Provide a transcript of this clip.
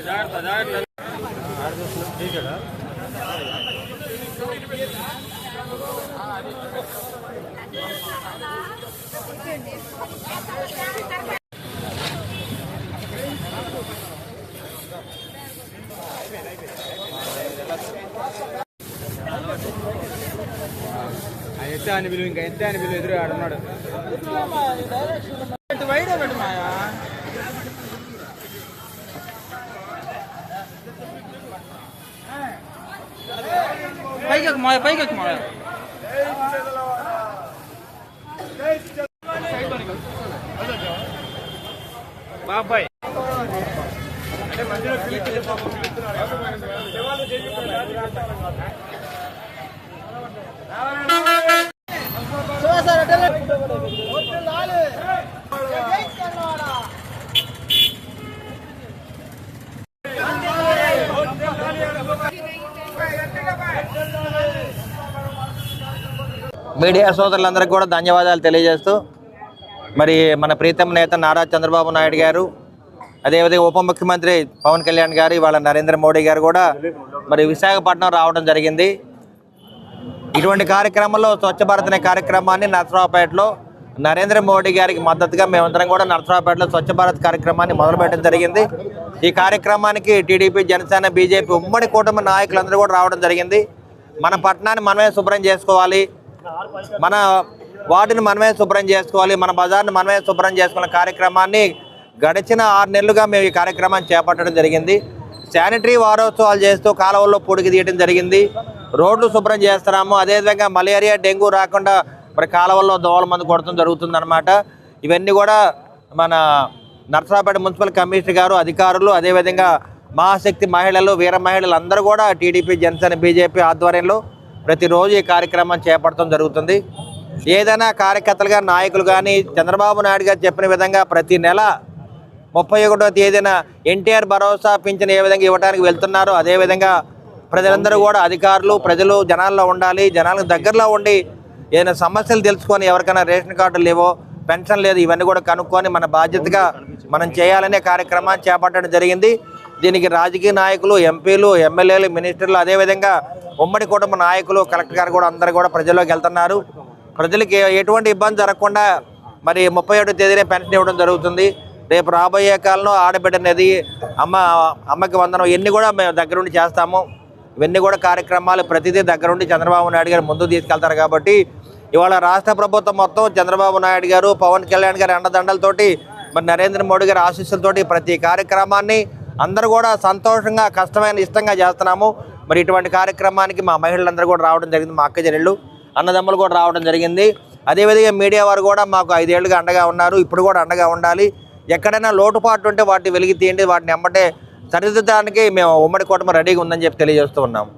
जाहिर था जाहिर ఎత్తే అని పిలువు ఇంకా ఎత్తే అని పిలువు ఎదురు ఆడున్నాడు వైడ్ ఒకటి మాయా పైకి ఎక్కు మాయ పైకి ఎక్కు మాయ బాబాయ్ మీడియా సోదరులందరికీ కూడా ధన్యవాదాలు తెలియజేస్తూ మరి మన ప్రీతం నేత నారా చంద్రబాబు నాయుడు గారు అదేవిధంగా ఉప ముఖ్యమంత్రి పవన్ కళ్యాణ్ గారు ఇవాళ నరేంద్ర మోడీ గారు కూడా మరి విశాఖపట్నం రావడం జరిగింది. ఇటువంటి కార్యక్రమంలో స్వచ్ఛ భారత్ అనే కార్యక్రమాన్ని నరసరావుపేటలో నరేంద్ర మోడీ గారికి మద్దతుగా మేమందరం కూడా నరసరావుపేటలో స్వచ్ఛ భారత్ కార్యక్రమాన్ని మొదలుపెట్టడం జరిగింది. ఈ కార్యక్రమానికి టీడీపీ జనసేన బీజేపీ ఉమ్మడి కూటమి నాయకులందరూ కూడా రావడం జరిగింది. మన పట్టణాన్ని మనమే శుభ్రం చేసుకోవాలి. మన వాటిని మనమే శుభ్రం చేసుకోవాలి మన బజార్ని మనమే శుభ్రం చేసుకున్న కార్యక్రమాన్ని గడిచిన ఆరు నెలలుగా మేము ఈ కార్యక్రమాన్ని చేపట్టడం జరిగింది. శానిటరీ వారోత్సవాలు చేస్తూ కాలువల్లో పొడికి తీయడం జరిగింది. రోడ్లు శుభ్రం చేస్తున్నాము. అదేవిధంగా మలేరియా డెంగ్యూ రాకుండా మరి కాలువల్లో దోవల మందు కొడటం జరుగుతుందన్నమాట. ఇవన్నీ కూడా మన నర్సరాపేట మున్సిపల్ కమిషనర్ గారు అధికారులు అదేవిధంగా మహాశక్తి మహిళలు వీర మహిళలు అందరూ కూడా టీడీపీ జనసేన బీజేపీ ఆధ్వర్యంలో ప్రతిరోజు ఈ కార్యక్రమం చేపట్టడం జరుగుతుంది. ఏదైనా కార్యకర్తలుగా నాయకులు కానీ చంద్రబాబు నాయుడు గారు చెప్పిన విధంగా ప్రతి నెల ముప్పై ఒకటో తేదీన ఎన్టీఆర్ భరోసా పింఛన్ ఏ విధంగా ఇవ్వడానికి వెళ్తున్నారో అదేవిధంగా ప్రజలందరూ కూడా అధికారులు ప్రజలు జనాల్లో ఉండాలి జనాలకు దగ్గరలో ఉండి ఏదైనా సమస్యలు తెలుసుకొని ఎవరికైనా రేషన్ కార్డు లేవో పెన్షన్ లేదు ఇవన్నీ కూడా కనుక్కొని మన బాధ్యతగా మనం చేయాలనే కార్యక్రమాన్ని చేపట్టడం జరిగింది. దీనికి రాజకీయ నాయకులు ఎంపీలు ఎమ్మెల్యేలు మినిస్టర్లు అదేవిధంగా ఉమ్మడి కుటుంబ నాయకులు కలెక్టర్ గారు కూడా అందరూ కూడా ప్రజల్లోకి వెళ్తున్నారు. ప్రజలకి ఎటువంటి ఇబ్బంది జరగకుండా మరి ముప్పై ఏడో తేదీనే పెన్షన్ ఇవ్వడం జరుగుతుంది. రేపు రాబోయే కాలంలో ఆడబిడ్డ అనేది అమ్మ అమ్మకి వందనం ఇవన్నీ కూడా మేము దగ్గరుండి చేస్తాము. ఇవన్నీ కూడా కార్యక్రమాలు ప్రతిదీ దగ్గరుండి చంద్రబాబు నాయుడు గారు ముందుకు తీసుకెళ్తారు కాబట్టి ఇవాళ రాష్ట్ర ప్రభుత్వం మొత్తం చంద్రబాబు నాయుడు గారు పవన్ కళ్యాణ్ గారి అండదండలతోటి మరి నరేంద్ర మోడీ గారి ఆశీస్సులతోటి ప్రతి కార్యక్రమాన్ని అందరూ కూడా సంతోషంగా కష్టమైన ఇష్టంగా చేస్తున్నాము. మరి ఇటువంటి కార్యక్రమానికి మా మహిళలందరూ కూడా రావడం జరిగింది మా అక్క చెల్లెళ్ళు అన్నదమ్ములు కూడా రావడం జరిగింది. అదేవిధంగా మీడియా వారు కూడా మాకు ఐదేళ్ళుగా అండగా ఉన్నారు ఇప్పుడు కూడా అండగా ఉండాలి. ఎక్కడైనా లోటుపాట్లు ఉంటే వాటిని వెలిగి తీయండి వాటిని ఎమ్మటే సరిదిద్దడానికి మేము ఉమ్మడి కూటమి రెడీగా ఉందని చెప్పి తెలియజేస్తూ ఉన్నాము.